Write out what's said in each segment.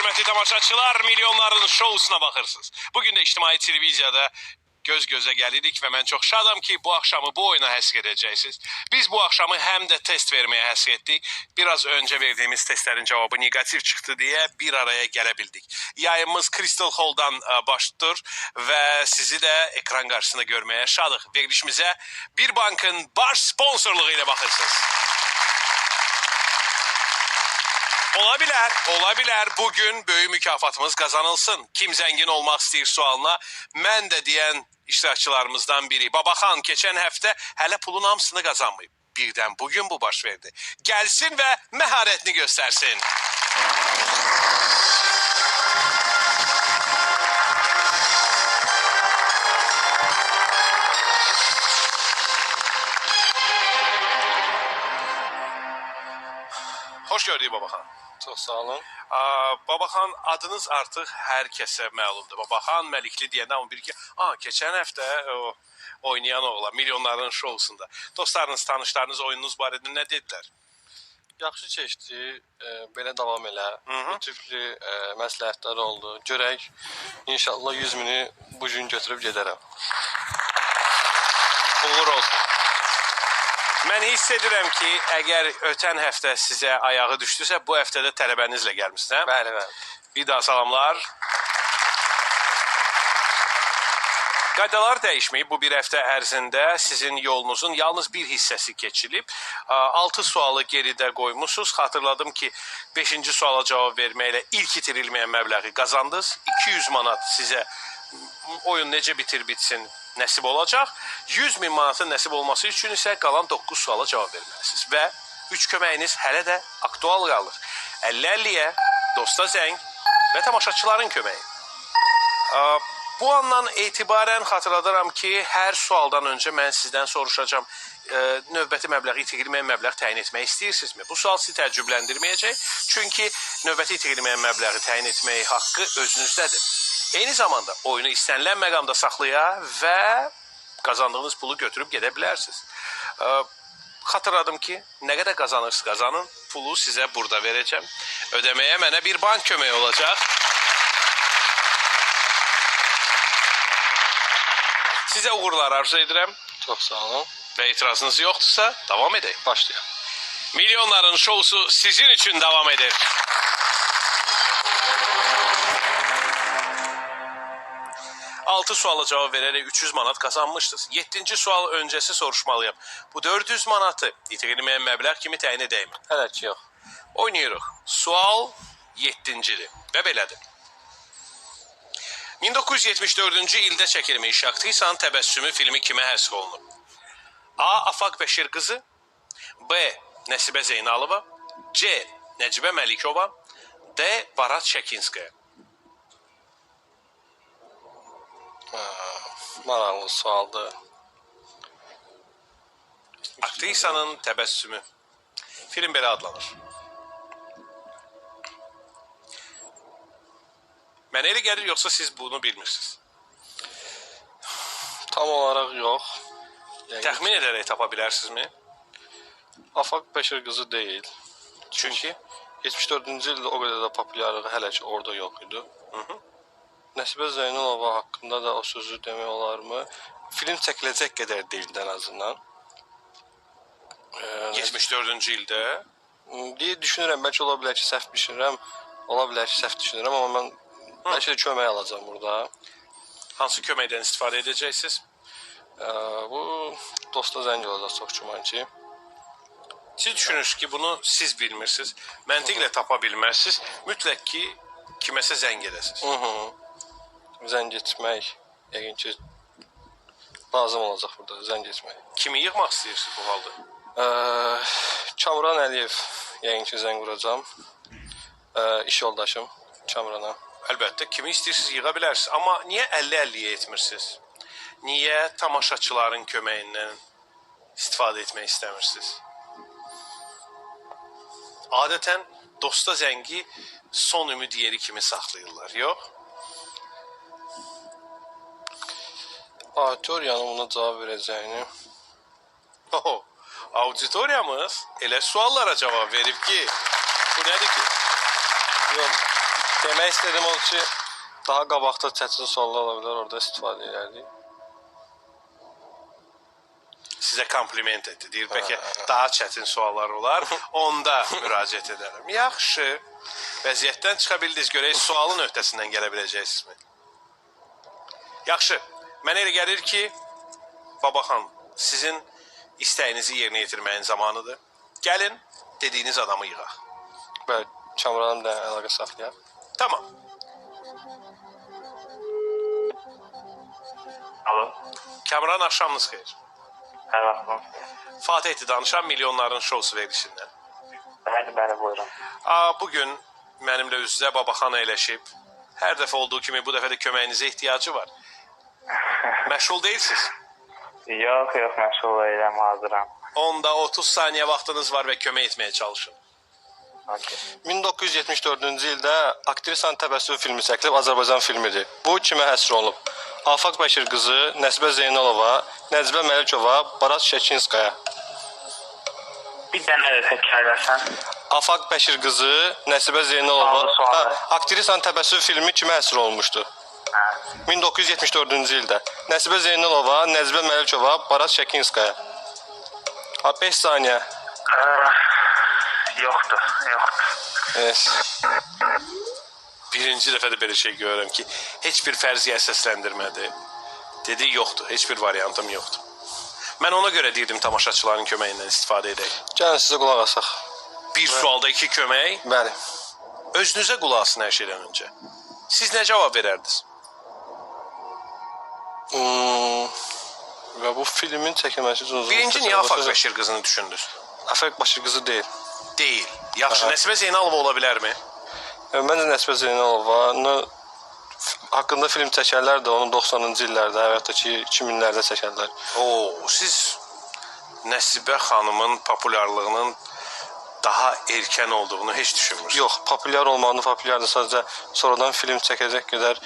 Hörmətli tamaşaçılar. Milyonların şousuna baxırsınız. Bugün de ictimai televiziyada göz göze gelirik ve ben çok şadam ki bu akşamı bu oyuna həsr edeceksiniz. Biz bu akşamı hem de test vermeye həsr ettik. Biraz önce verdiğimiz testlerin cevabı negatif çıktı diye bir araya gelebildik. Yayımız Crystal Hall'dan e, başlıyor ve sizi de ekran karşısında görmeye şadıq. Verilişimize bir bankın baş sponsorluğu ile bakırsınız. Olabilir, olabilir. Bugün böyük mükafatımız kazanılsın. Kim zengin olmak istəyir sualına mən də deyən iştirakçılarımızdan biri. Babaxan keçən həftə hələ pulun hamısını qazanmayıb. Birdən bugün bu baş verdi. Gəlsin və məharətini göstərsin. Xoş gördük Babaxan. Çox sağ olun. Babaxan adınız artıq hər kəsə məlumdur. Babaxan Məlikli deyəndə amma bir ki, "A, keçən həftə o oynayan oğlan milyonların şousunda. Dostlarınız, tanışlarınız oyununuz barədə nə dedilər? Yaxşı keçdi. E, belə davam elə. Bu tipli e, məsləhətlər oldu. Görək. İnşallah 100 mini bu gün götürüb gedərəm. Uğur olsun. Mən hiss edirəm ki, əgər ötən həftə sizə ayağı düşdüsə, bu həftə də tələbənizlə gəlmisiniz, hə? Bəli, bəli. Bir daha salamlar. Qaydalar dəyişməyib. Bu bir həftə ərzində sizin yolunuzun yalnız bir hissəsi keçilib. 6 sualı geridə qoymusunuz. Xatırladım ki, 5-ci suala cavab verməklə ilk itirilməyən məbləği qazandınız. 200 manat sizə oyun necə bitir bitsin nəsib olacaq. 100 min manatın nəsib olması üçün isə qalan 9 suala cavab verməlisiniz. Və 3 köməyiniz hələ də aktual qalır. 50-50-yə, dosta zəng və tamaşaçıların köməyi. Bu andan etibarən xatırladıram ki, hər sualdan öncə mən sizdən soruşacağam. Növbəti məbləği itirilməyən məbləğ təyin etmək istəyirsinizmi? Bu sual sizi təəccübləndirməyəcək. Çünki növbəti itirilməyən məbləği təyin etmək haqqı özünüzdədir. Eyni zamanda oyunu istənilən məqamda saxlaya və qazandığınız pulu götürüb gedə bilərsiniz. Xatırladım ki, nə qədər qazanırsınız qazanın, pulu sizə burada verəcəm. Ödəməyə mənə bir bank köməyi olacaq. Sizə uğurlar arzu edirəm Çox sağ olun. və etirazınız yoxdursa davam edək. Başlayaq. Milyonların şousu sizin üçün davam edir. Altı suala cevap vererek 300 manat kazanmıştınız. Yedinci sual öncesi soruşmalıyım. Bu 400 manatı itirilmeyen meblağ kimi təyin edəyim? Hələ ki yox. Oynayırıq. Sual 7-cidir və belədir. 1974-cü ildə çəkilmiş Aktrisanın təbəssümü filmi kimə həsr olunub? A. Afaq Bəşir qızı B. Nəsibə Zeynalova C. Nəcibə Məlikova D. Barat Şəkinskaya Maraqlı sualdır. Aktrisanın təbəssümü Film belə adlanır. Mənə elə gəlir yoxsa siz bunu bilmirsiniz? Tam olaraq yox. Yəni, Təxmin edərək tapa bilərsinizmi? Afaq Bəşir qızı deyil. Çünki 74-cü ildə o qədər də populyarlığı hələ ki orada yox idi. Hı -hı. Nəsibə Zeynalova haqqında da o sözü demək olarmı? Film çəkiləcək qədər deyildi ən azından. Ee, 74-cü ildə deyə düşünürəm, bəlkə ola bilər ki, səhv düşünürəm. Ola bilər ki, səhv düşünürəm, amma mən bəlkə də kömək alacağam burada. hansı köməkdən istifadə edəcəksiniz? Ee, bu dosta zəng olacaq çox güman ki. Siz düşünürsünüz ki, bunu siz bilmirsiniz. Məntiqlə tapa bilməzsiniz. Mütləq ki, kiməsə zəng edəsiniz. Hı -hı. Zəng etmək yəqin ki lazım olacaq burada zəng etmək. Kimi yığmaq istəyirsiniz bu halda? Ee, Kamran Əliyev yəqin ki zəng vuracağam. Ee, iş yoldaşım Kamrana. Əlbəttə, kimi istəyirsiniz yığa bilərsiniz. Amma niyə 50-50-yə etmirsiniz? Niyə tamaşaçıların köməyindən istifadə etmək istəmirsiniz? Adətən dosta zəngi son ümid yeri kimi saxlayırlar, yox? Auditoriyanın buna cavab verəcəyini Oho, auditoriyamız elə suallara cavab verib ki, bu nədir ki? yox Demək istədim odur ki, daha qabaqda çətin suallar ola bilər, orada istifadə edərdik. Sizə kompliment etdi. Deyir bəlkə daha çətin suallar olar. Onda müraciət edərəm. Yaxşı. Vəziyyətdən çıxa bildiniz. Görək sualın öhdəsindən gələ biləcəksinizmi? Yaxşı. Mənə elə gəlir ki, Babaxan, sizin istəyinizi yerinə yetirməyin zamanıdır. Gəlin, dediyiniz adamı yığaq. Bəli, Kamranım da əlaqə saxlayaq. Tamam. Alo. Kamran axşamınız xeyir. Hər vaxtın. Fatih'ti danışan milyonların şousu verilişindən. Bəli, bəli, buyurun. Aa, bugün mənimlə üz-üzə Babaxan əyləşib. Hər dəfə olduğu kimi bu dəfə də köməyinizə ehtiyacı var. Məşğul deyilsiniz. Yox, yox, məşğul edirəm, hazıram. Onda 30 saniyə vaxtınız var və kömək etməyə çalışın. Okay. 1974-cü ildə aktrisanın təbəssüm filmi çəkilib Azərbaycan filmidir. Bu kimə həsr olunub? Afaq Bəşir qızı, Nəsibə Zeynalova, Nəcibə Məlikova, Barat Şəkinskaya. Bir dənə də təkrarlasan. Afaq Bəşir qızı, Nəsibə Zeynalova, hə, aktrisanın təbəssüm filmi kimə həsr olmuşdu? Hə. 1974-cü ildə Nəsibə Zeynalova, Nəcibə Məlikova, Barat Şəkinskaya. Ha 5 saniyə. Yoxdur, yoxdur. Evet. Birinci dəfə də belə şey görürəm ki, heç bir fərziyə səsləndirmədi. Dedi, yoxdur, heç bir variantım yoxdur. Mən ona görə deyirdim tamaşaçıların köməyindən istifadə edək. Gəlin sizə qulaq asaq. Bir sualda iki kömək, Bəli. özünüzə qulaq asın hər şeydən öncə. Siz nə cavab verərdiniz? Hmm, və bu filmin çəkilməsi üçün uzun Birinci niyə Afaq Bəşir qızını düşündünüz? Afaq Bəşir qızı deyil. Deyil. Yaxşı, Aha. Nəsibə Zeynalova ola bilərmi? Məncə Nəsibə Zeynalova haqqında film çəkərlər də onu 90-cı illərdə, hətta ki 2000-lərdə çəkərlər. Oo, siz Nəsibə xanımın populyarlığının daha erkən olduğunu heç düşünmürsünüz. Yox, populyar olmağını populyardır sadəcə sonradan film çəkəcək qədər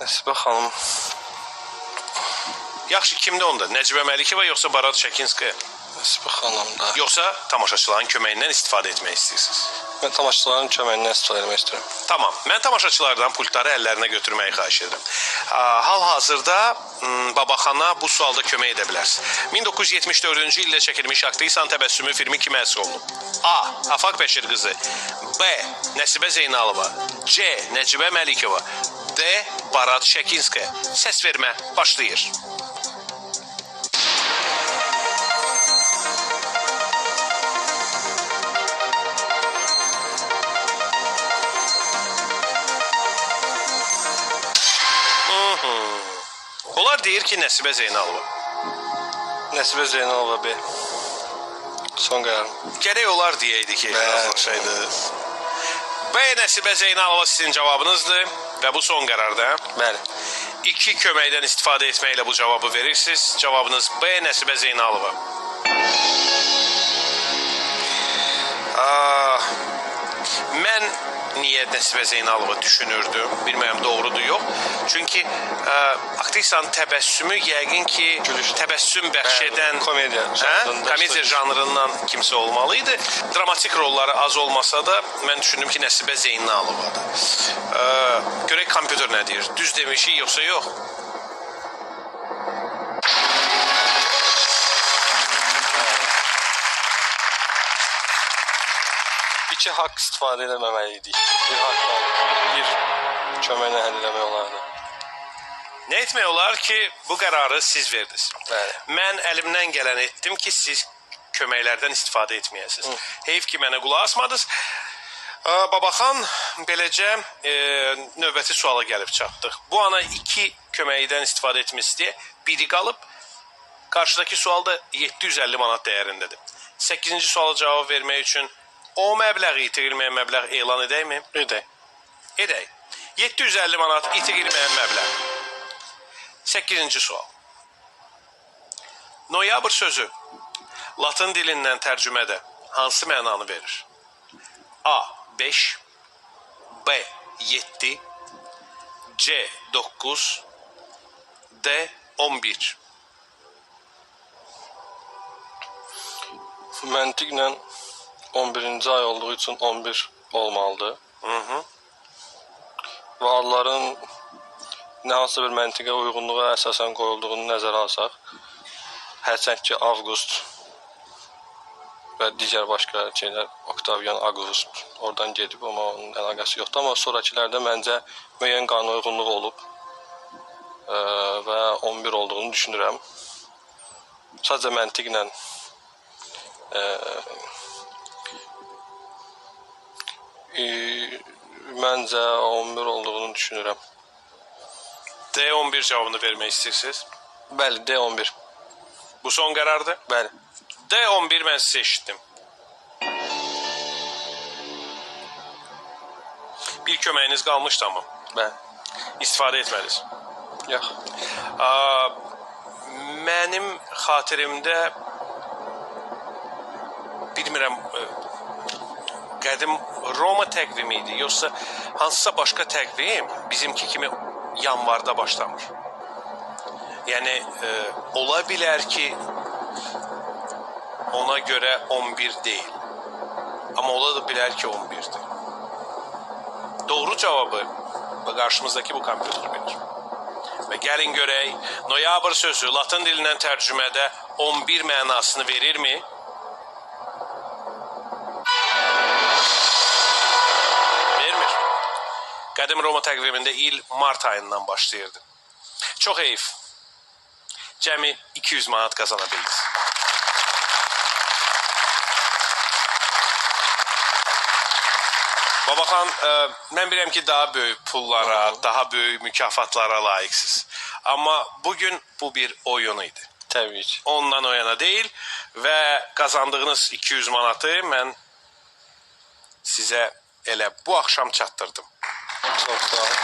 Nəsibə xanım Yaxşı, kimdə onda? Nəcibə Məlikova yoxsa Barat Şəkinskaya? Nəsibə xanım da. Yoxsa tamaşaçıların köməyindən istifadə etmək istəyirsiniz? Mən tamaşaçıların köməyindən istifadə etmək istəyirəm. Tamam. Mən tamaşaçılardan pultları əllərinə götürməyi xahiş edirəm. Hal-hazırda Babaxana bu sualda kömək edə bilərsiniz. 1974-cü ildə çəkilmiş aktrisanın təbəssümü filmi kimə həsr olunub? A. Afaq Bəşir qızı. B. Nəsibə Zeynalova. C. Nəcibə Məlikova. D. Barat Şəkinskaya. Səs vermə başlayır. Onlar deyir ki, Nəsibə Zeynalova. Nəsibə Zeynalova B. Son qərarım. Gərək olar deyəydi ki, razılaşaydı. B. Nəsibə Zeynalova sizin cavabınızdır və bu son qərarda. Bəli. İki köməkdən istifadə etməklə bu cavabı verirsiniz. Cavabınız B. Nəsibə Zeynalova. Ah, mən niyə Nəsibə Zeynalova düşünürdüm? Bilmirəm doğrudur yox. Çünki ə, aktrisanın təbəssümü yəqin ki, Gülüş. təbəssüm bəxş edən komediya hə? komediya janrından kimsə olmalı idi. Dramatik rolları az olmasa da mən düşündüm ki, Nəsibə Zeynalovadır. Ə, görək kompüter nə deyir? Düz demişik yoxsa yox? İki haqq istifadə etməməli idik. Bir haqqdan bir köməklə həll etmək olardı. Nə etmək olar ki, bu qərarı siz verdiniz. Bəli. Mən əlimdən gələn etdim ki, siz köməklərdən istifadə etməyəsiniz. Heyf ki, mənə qulaq asmadınız. Babaxan, beləcə e, növbəti suala gəlib çatdıq. Bu ana iki köməkdən istifadə etmişdi. Biri qalıb. Qarşıdakı sualda 750 manat dəyərindədir. 8-ci suala cavab vermək üçün o məbləği itirilməyən məbləğ elan edəkmi? Edək. Edək. 750 manat itirilməyən məbləğ. 8-ci sual. Noyabr sözü Latın dilindən tərcümədə hansı mənanı verir? A. 5 B. 7 C. 9 D. 11 Məntiqlə 11-ci ay olduğu üçün 11 olmalıdır. -hı. və adların nə hansısa bir məntiqə uyğunluğa əsasən qoyulduğunu nəzərə alsaq, hərçənd ki Avqust və digər başqa şeylər Oktavian Avqust oradan gedib, amma onun əlaqəsi yoxdur, amma sonrakılarda məncə müəyyən qanun uyğunluğu olub ə, və 11 olduğunu düşünürəm. Sadəcə məntiqlə ə, e, məncə 11 olduğunu düşünürəm. D11 cavabını vermək istəyirsiniz? Bəli, D11. Bu son qərardır. Bəli. D11 mən sizə eşitdim. Bir köməyiniz qalmışdı amma Bəli. istifadə etmədiniz. Yox. Aa, mənim xatirimdə bilmirəm ə, qədim Roma təqvimi idi, yoxsa hansısa başqa təqvim bizimki kimi yanvarda başlamır. Yəni ə, ola bilər ki ona görə 11 deyil. Amma ola da bilər ki 11'dir. Doğru cavabı qarşımızdakı bu kompüter bilir. Və gəlin görək, noyabr sözü latın dilindən tərcümədə 11 mənasını verirmi? Qədim Roma təqvimində il mart ayından başlayırdı. Çox heyif. Cəmi 200 manat qazana bildiniz. Babaxan, ə, mən bilirəm ki, daha böyük pullara, daha böyük mükafatlara layiqsiniz. Amma bugün bu bir oyun idi. Təbii ki. Ondan o yana deyil və qazandığınız 200 manatı mən sizə elə bu axşam çatdırdım. Çox sağ olun.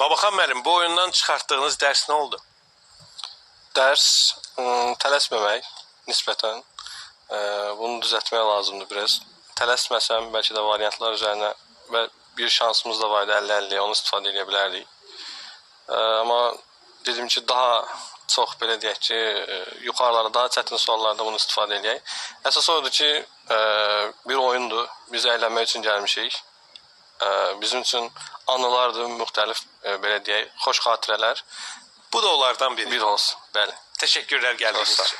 Babaxan müəllim, bu oyundan çıxartdığınız dərs nə oldu? Dərs tələsməmək nisbətən ə, bunu düzəltmək lazımdır biraz. Tələsməsəm bəlkə də variantlar üzərinə bir şansımız da var idi 50-50 onu istifadə edə bilərdik. Ə, amma dedim ki, daha çox belə deyək ki, ə, yuxarılara daha çətin suallarda bunu istifadə edək. Əsas odur ki, ə, bir oyundur. Biz əylənmək üçün gəlmişik. Ə, bizim üçün anılardır, müxtəlif belə deyək, xoş xatirələr Bu da onlardan biri. bir olsun. Bəli. Sağ ol. için.